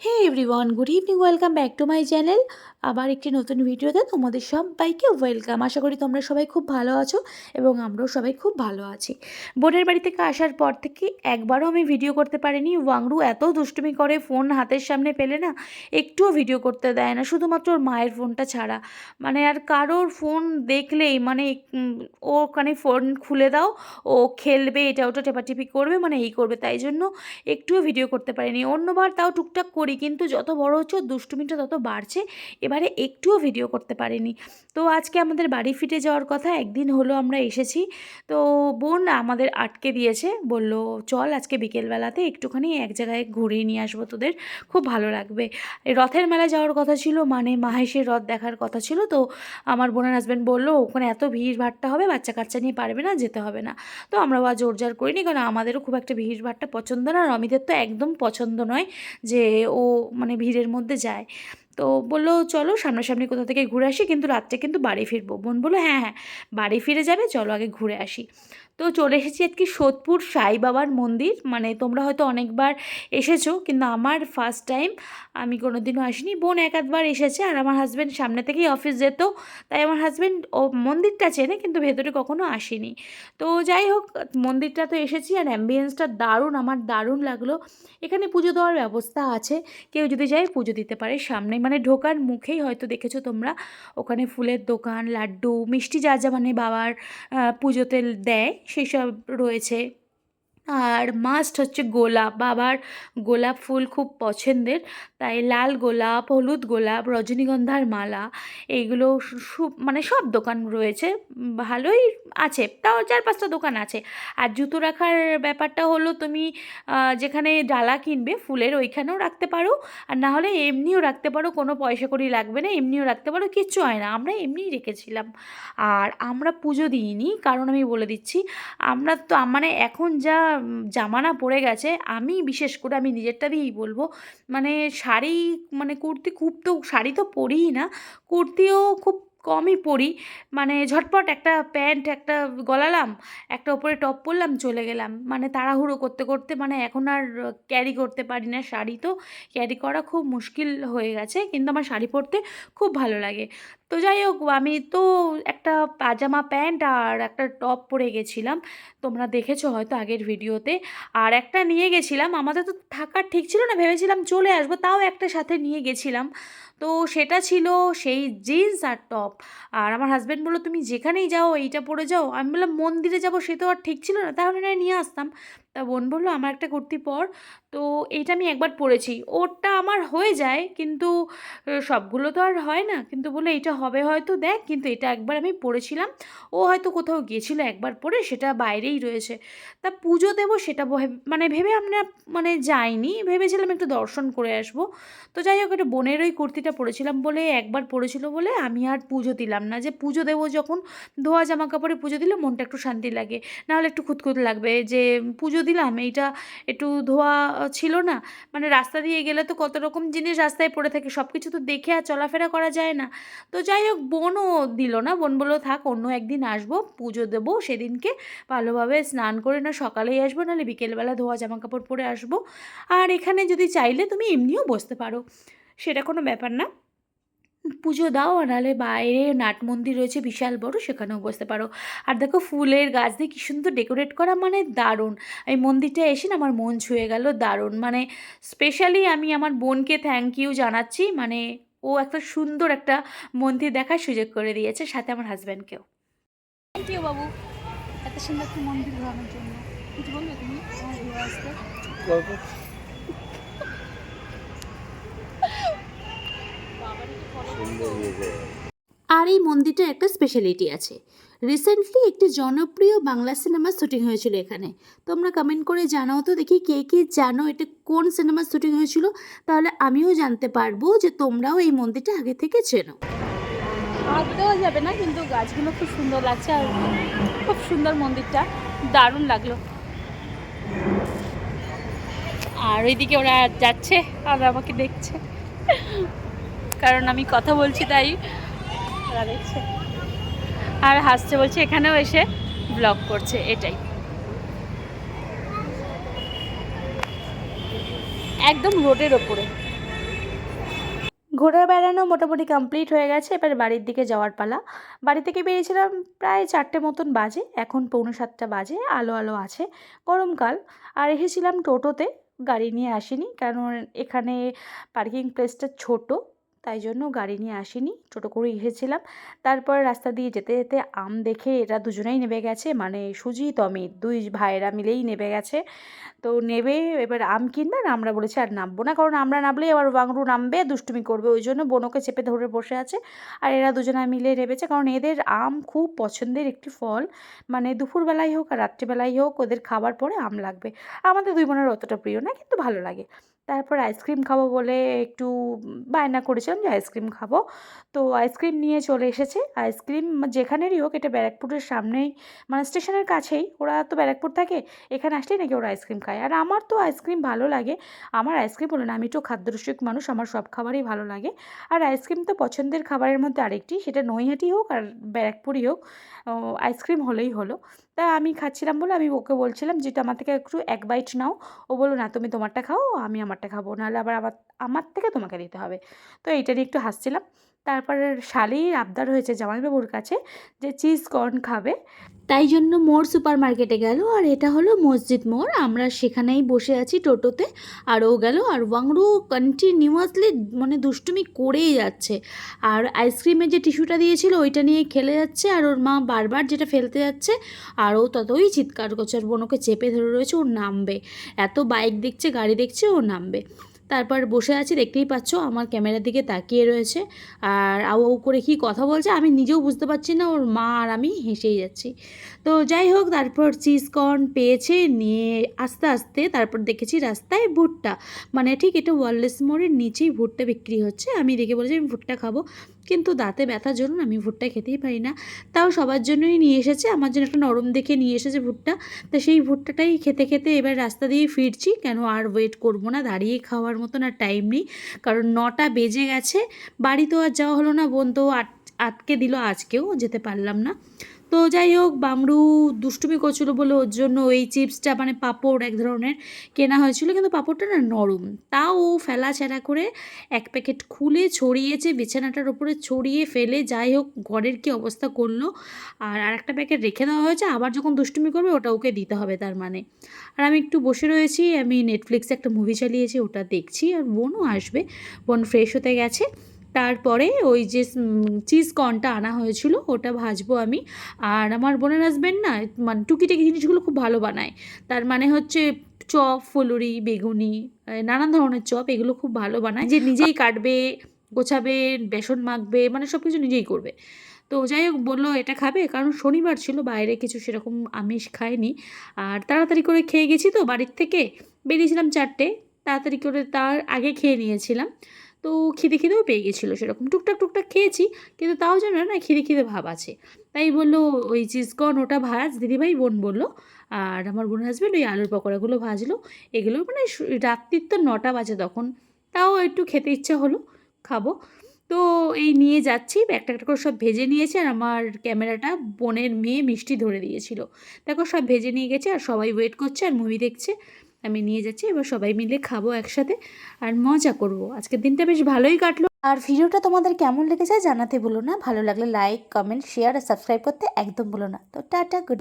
Hey everyone good evening welcome back to my channel আবার একটি নতুন ভিডিওতে তোমাদের সবাইকে ওয়েলকাম আশা করি তোমরা সবাই খুব ভালো আছো এবং আমরাও সবাই খুব ভালো আছি। বোনের বাড়ি থেকে আসার পর থেকে একবারও আমি ভিডিও করতে পারিনি। ওয়াংরু এত দুষ্টুমি করে ফোন হাতের সামনে পেলে না, একটুও ভিডিও করতে দেয় না। শুধুমাত্র ওর মায়ের ফোনটা ছাড়া। মানে আর কারোর ফোন দেখলেই মানে ওখানে ফোন খুলে দাও, ও খেলবে, এটা ওটা টেপাটিপি করবে মানে এই করবে। তাই জন্য একটুও ভিডিও করতে পারিনি। অন্যবার তাও টুকটাক করি, কিন্তু যত বড় হচ্ছে দুষ্টুমিটা তত বাড়ছে। এবারে একটুও ভিডিও করতে পারিনি। তো আজকে আমাদের বাড়ি ফিরে যাওয়ার কথা, একদিন হলো আমরা এসেছি। তো বোন আমাদের আটকে দিয়েছে, বলল, চল আজকে বিকেলবেলাতে একটুখানি এক জায়গায় ঘুরিয়ে নিয়ে আসব তোদের, খুব ভালো লাগবে। রথের মেলা যাওয়ার কথা ছিল মানে মাহেশের রথ দেখার কথা ছিল, তো আমার বোনের হাজব্যান্ড বলল, ওখানে এত ভিড় ভাট্টা হবে বাচ্চা কাচ্চা নিয়ে পারবে না, যেতে হবে না। তো আমরা আজ জোর জার করিনি, কারণ আমাদেরও খুব একটা ভিড় ভাট্টা পছন্দ না, আর অমিতের তো একদম পছন্দ নয় যে ও মানে ভিড়ের মধ্যে যায়। তো বলল, চলো সামনাসামনি কোথা থেকে ঘুরে আসি, কিন্তু রাত্রে কিন্তু বাড়ি ফিরবো। বোন বলল হ্যাঁ হ্যাঁ বাড়ি ফিরে যাবে, চলো আগে ঘুরে আসি। তো চলে এসেছি আজকে সোদপুর সাই বাবার মন্দির। মানে তোমরা হয়তো অনেকবার এসেছ, কিন্তু আমার ফার্স্ট টাইম আমি কোনো দিনও আসিনি। বোন এক আধবার এসেছে, আর আমার হাজব্যান্ড সামনে থেকেই অফিস যেত, তাই আমার হাজব্যান্ড ও মন্দিরটা চেনে, কিন্তু ভেতরে কখনো আসেনি। তো যাই হোক, মন্দিরটা তো এসেছি, আর অ্যাম্বিয়েন্সটা দারুণ, আমার দারুণ লাগল। এখানে পুজো দেওয়ার ব্যবস্থা আছে, কেউ যদি যায় পুজো দিতে পারে, সামনে মানে ঢোকার মুখেই হয়তো দেখেছ তোমরা। ওখানে ফুলের দোকান, লাড্ডু, মিষ্টি যা যা মানে বাবার পুজোতে দেয় সেসব রয়েছে। আর মাস্ট হচ্ছে গোলাপ। বাবার গোলাপ ফুল খুব পছন্দের। তাই লাল গোলাপ, হলুদ গোলাপ, রজনীগন্ধার মালা, এইগুলো মানে সব দোকান রয়েছে। ভালোই আছে। তাও চার পাঁচটা দোকান আছে। আর জুতো রাখার ব্যাপারটা হলো তুমি যেখানে ডালা কিনবে ফুলের ওইখানেও রাখতে পারো। আর না হলে এমনিও রাখতে পারো। কোনো পয়সা করি লাগবে না। এমনিও রাখতে পারো। কিচ্ছু হয় না। আমরা এমনিই রেখেছিলাম। আর আমরা পুজো দিইনি। কারণ আমি বলে দিচ্ছি, আমরা তো মানে এখন যা জামানা পড়ে গেছে। আমি বিশেষ করে আমি নিজেরটা দিয়েই বলব মানে শাড়ি মানে কুর্তি খুব তো শাড়ি তো পরিই না, কুর্তিও খুব কমই পরি। মানে ঝটপট একটা প্যান্ট, একটা গলালাম, একটা ওপরে টপ পরলাম, চলে গেলাম। মানে তাড়াহুড়ো করতে করতে মানে এখন আর ক্যারি করতে পারি না শাড়ি তো। ক্যারি করা খুব মুশকিল হয়ে গেছে, কিন্তু আমার শাড়ি পরতে খুব ভালো লাগে। তো যাই হোক, আমি তো একটা পাজামা প্যান্ট আর একটা টপ পরে গেছিলাম। তোমরা দেখেছ হয়তো আগের ভিডিওতে। আর একটা নিয়ে গেছিলাম। আমাদের তো থাকার ঠিক ছিল না, ভেবেছিলাম চলে আসব, তাও একটা সাথে নিয়ে গেছিলাম। তো সেটা ছিল সেই জিন্স আর টপ। আর আমার হাজব্যান্ড বলল, তুমি যেখানেই যাও, এইটা পরে যাও। আমি বললাম, মন্দিরে যাব, সে তো আর ঠিক ছিল না, তাহলে নয়, নিয়ে আসতাম। তা বোন বলল, আমার একটা কুর্তি পর। তো এইটা আমি একবার পরেছি। ওরটা আমার হয়ে যায়, কিন্তু সবগুলো তো আর হয় না। কিন্তু বলে এটা হবে হয়তো, দেখ। কিন্তু এটা একবার আমি পরেছিলাম। ও হয়তো কোথাও গিয়েছিল একবার পরে, সেটা বাইরেই রয়েছে। তা পুজো দেবো সেটা মানে ভেবে আমরা মানে যাইনি। ভেবেছিলাম একটু দর্শন করে আসব। তো যাই হোক, একটা বোনের ওই কুর্তিটা পরেছিলাম বলে, একবার পরেছিল বলে আমি আর পুজো দিলাম না। যে পুজো দেবো যখন, ধোয়া জামা কাপড়ে পুজো দিলে মনটা একটু শান্তি লাগে। নাহলে একটু খুঁতখুত লাগবে। যে পুজো দিলাম, এইটা একটু ধোয়া ছিল না। মানে রাস্তা দিয়ে গেলে তো কত রকম জিনিস রাস্তায় পড়ে থাকে সব কিছু তো দেখে আর চলাফেরা করা যায় না। তো যাই হোক, বোনও দিল না, বোন বলল, থাক, অন্য একদিন আসব, পুজো দেবো সেদিনকে, ভালোভাবে স্নান করে না সকালেই আসব, নাহলে বিকেলবেলা ধোয়া জামা কাপড় পরে আসব। আর এখানে যদি চাইলে তুমি এমনিও বসতে পারো, সেটা কোনো ব্যাপার না। পুজো দাও আর নাহলে বাইরে নাট মন্দির রয়েছে বিশাল বড় সেখানেও বসতে পারো। আর দেখো ফুলের গাছ দিয়ে কী সুন্দর ডেকোরেট করা মানে দারুণ। এই মন্দিরটা এসে না আমার মন ছুঁয়ে গেল দারুণ। মানে স্পেশালি আমি আমার বোনকে থ্যাংক ইউ জানাচ্ছি মানে ও একটা সুন্দর একটা মন্দির দেখার সুযোগ করে দিয়েছে সাথে আমার হাজব্যান্ডকেও থ্যাংক ইউ বাবু। এত সুন্দর একটা মন্দির ঘোরানোর জন্য। কিছু বলবে তুমি আমার ঘুরে আসতে আর এই মন্দিরটার একটা স্পেশালিটি আছে। রিসেন্টলি একটি জনপ্রিয় বাংলা সিনেমার শুটিং হয়েছিল এখানে। তোমরা কমেন্ট করে জানাও তো দেখি কে কে জানো এটা কোন সিনেমা শুটিং হয়েছিল। তাহলে আমিও জানতে পারব যে তোমরাও এই মন্দিরটা আগে থেকে চেনো। হাত দেওয়া যাবে না কিন্তু গাছগুলো খুব সুন্দর লাগছে আর খুব সুন্দর মন্দিরটা। দারুণ লাগল। আর ওইদিকে ওরা যাচ্ছে আর আমাকে দেখছে। কারণ আমি কথা বলছি তাই আর হাসছে বলছে, এখানেও এসে ব্লগ করছে। এটাই। একদম রোডের ওপরে। ঘোরা বেড়ানো মোটামুটি কমপ্লিট হয়ে গেছে। এবার বাড়ির দিকে যাওয়ার পালা। বাড়ি থেকে বেরিয়েছিলাম প্রায় চারটে মতন বাজে। এখন পৌনে সাতটা বাজে। আলো আলো আছে। গরমকাল। আর এসেছিলাম টোটোতে। গাড়ি নিয়ে আসিনি। কারণ এখানে পার্কিং প্লেসটা ছোট। তাই জন্য গাড়ি নিয়ে আসিনি, টোটো করে এসেছিলাম। তারপর রাস্তা দিয়ে যেতে যেতে আম দেখে এরা দুজনেই নেবে গেছে মানে সুজিত, অমিত, দুই ভাইয়েরা মিলেই নেবে গেছে। তো নেবে, এবার আম কিনবে আর আমরা বলেছি আর নামবো না, কারণ আমরা নামলেই আবার বাংরু নামবে, দুষ্টুমি করবে, ওই জন্য বোনকে চেপে ধরে বসে আছে। আর এরা দুজনে মিলে নেবেছে কারণ এদের আম খুব পছন্দের একটি ফল। মানে দুপুরবেলায় হোক আর রাত্রিবেলায় হোক, ওদের খাবার পরে আম লাগবে। আমাদের দুই বোনের অতটা প্রিয় না, কিন্তু ভালো লাগে। তারপর আইসক্রিম খাব বলে একটু বায়না করেছিলাম যে আইসক্রিম খাব। তো আইসক্রিম নিয়ে চলে এসেছে। আইসক্রিম যেখানেরই হোক, এটা ব্যারাকপুরের সামনেই মানে স্টেশনের কাছেই। ওরা তো ব্যারাকপুর থাকে, এখানে আসলেই নাকি ওরা আইসক্রিম খায়। আর আমার তো আইসক্রিম ভালো লাগে। আমার আইসক্রিম বলে না, আমি তো খাদ্যরসিক মানুষ, আমার সব খাবারই ভালো লাগে। আর আইসক্রিম তো পছন্দের খাবারের মধ্যে আরেকটি, সেটা নৈহাটি হোক আর ব্যারাকপুরই হোক আইসক্রিম হলেই হলো। তা আমি খাচ্ছিলাম বলে আমি ওকে বলছিলাম, যেটা আমার থেকে একটু এক বাইট নাও। ও বলল, না, তুমি তোমারটা খাও, আমি আমারটা খাব, নাহলে আবার আমার আমার থেকে তোমাকে দিতে হবে। তো এইটা নিয়ে একটু হাসছিলাম। তারপরে শালির আবদার হয়েছে জামাইবাবুর কাছে যে, চিজ কর্ন খাবে। তাই জন্য মোড় সুপার মার্কেটে গেল আর এটা হলো মসজিদ মোড়। আমরা সেখানেই বসে আছি টোটোতে আর ও গেল আর ওয়াংরু কন্টিনিউয়াসলি মানে দুষ্টুমি করেই যাচ্ছে। আর আইসক্রিমের যে টিস্যুটা দিয়েছিল ওইটা নিয়ে খেলে যাচ্ছে আর ওর মা বারবার যেটা ফেলতে যাচ্ছে আর ও ততই চিৎকার করছে আর বোনকে চেপে ধরে রয়েছে, ও নামবে। এত বাইক দেখছে, গাড়ি দেখছে, ও নামবে। তারপর বসে আছি, দেখতেই পাচ্ছ আমার ক্যামেরার দিকে তাকিয়ে রয়েছে। আর আউ করে কি কথা বলছে আমি নিজেও বুঝতে পারছি না, ওর মা আর আমি হেসেই যাচ্ছি। তো যাই হোক, তারপর চিজ কর্ন পেয়েছে, নিয়ে আস্তে আস্তে তারপর দেখেছি রাস্তায় ভুট্টা। মানে ঠিক এটা ওয়ারলেস মোড়ের নিচেই ভুট্টা বিক্রি হচ্ছে। আমি দেখে বলেছি, আমি ভুট্টা খাব। কিন্তু দাঁতে ব্যথার জন্য আমি ভুট্টা খেতেই পারি না। তাও সবার জন্যই নিয়ে এসেছে, আমার জন্য একটা নরম দেখে নিয়ে এসেছে ভুট্টা। তো সেই ভুট্টাটাই খেতে খেতে এবার রাস্তা দিয়ে ফিরছি। কেন আর ওয়েট করব না, দাঁড়িয়ে খাওয়ার মতন আর টাইম নেই। কারণ নটা বেজে গেছে, বাড়ি তো আর যাওয়া হলো না, বোন তো আট, আটকে দিল, আজকেও যেতে পারলাম না। তো যাই হোক, বামরু দুষ্টুমি করছিল বলে ওর জন্য ওই চিপসটা মানে পাঁপড় এক ধরনের কেনা হয়েছিল, কিন্তু পাঁপড়টা না নরম। তাও ও ফেলা ছেঁড়া করে এক প্যাকেট খুলে ছড়িয়েছে, বিছানাটার উপরে ছড়িয়ে ফেলে, যাই হোক, ঘরের কি অবস্থা করল। আর আরেকটা প্যাকেট রেখে দেওয়া হয়েছে, আবার যখন দুষ্টুমি করবে, ওটা ওকে দিতে হবে তার মানে। আর আমি একটু বসে রয়েছি, আমি নেটফ্লিক্সে একটা মুভি চালিয়েছি, ওটা দেখছি, আর বোনও আসবে, বোন ফ্রেশ হতে গেছে। তারপরে ওই যে চিজ কর্নটা আনা হয়েছিল, ওটা ভাজবো আমি। আর আমার বোনের হাজব্যান্ড না মানে টুকিটাকি জিনিসগুলো খুব ভালো বানায়। তার মানে হচ্ছে চপ, ফুলুরি, বেগুনি নানান ধরনের চপ, এগুলো খুব ভালো বানায়। যে নিজেই কাটবে, গোছাবে, বেসন মাখবে মানে সব কিছু নিজেই করবে। তো যাই হোক, বলল এটা খাবে, কারণ শনিবার ছিল, বাইরে কিছু সেরকম আমিষ খায়নি আর তাড়াতাড়ি করে খেয়ে গেছি তো বাড়ির থেকে। বেরিয়েছিলাম চারটে, তাড়াতাড়ি করে তার আগে খেয়ে নিয়েছিলাম। তো খিদে খিদেও পেয়ে গেছিল সেরকম। টুকটাক টুকটাক খেয়েছি, কিন্তু তাও যেন না খিদে খিদে ভাব আছে। তাই বলল ওই চিজকর্ন ওটা ভাজ। দিদিভাই বোন বলল, আর আমার বোন হাজবেন্ড ওই আলুর পকোড়াগুলো ভাজলো। এগুলো মানে রাত্রির তো নটা বাজে তখন। তাও একটু খেতে ইচ্ছা হলো, খাব। তো এই নিয়ে যাচ্ছি, একটা একটা করে সব ভেজে নিয়েছে, আর আমার ক্যামেরাটা বোনের মেয়ে মিষ্টি ধরে দিয়েছিল। দেখো সব ভেজে নিয়ে গেছে, আর সবাই ওয়েট করছে, আর মুভি দেখছে। আমি নিয়ে যাচ্ছি, এবার সবাই মিলে খাব একসাথে আর মজা করব। আজকের দিনটা বেশ ভালোই কাটলো। আর ভিডিওটা তোমাদের কেমন লেগেছে জানাতে ভুলো না। ভালো লাগলে লাইক কমেন্ট শেয়ার আর সাবস্ক্রাইব করতে একদম ভুলো না। তো টাটা গুড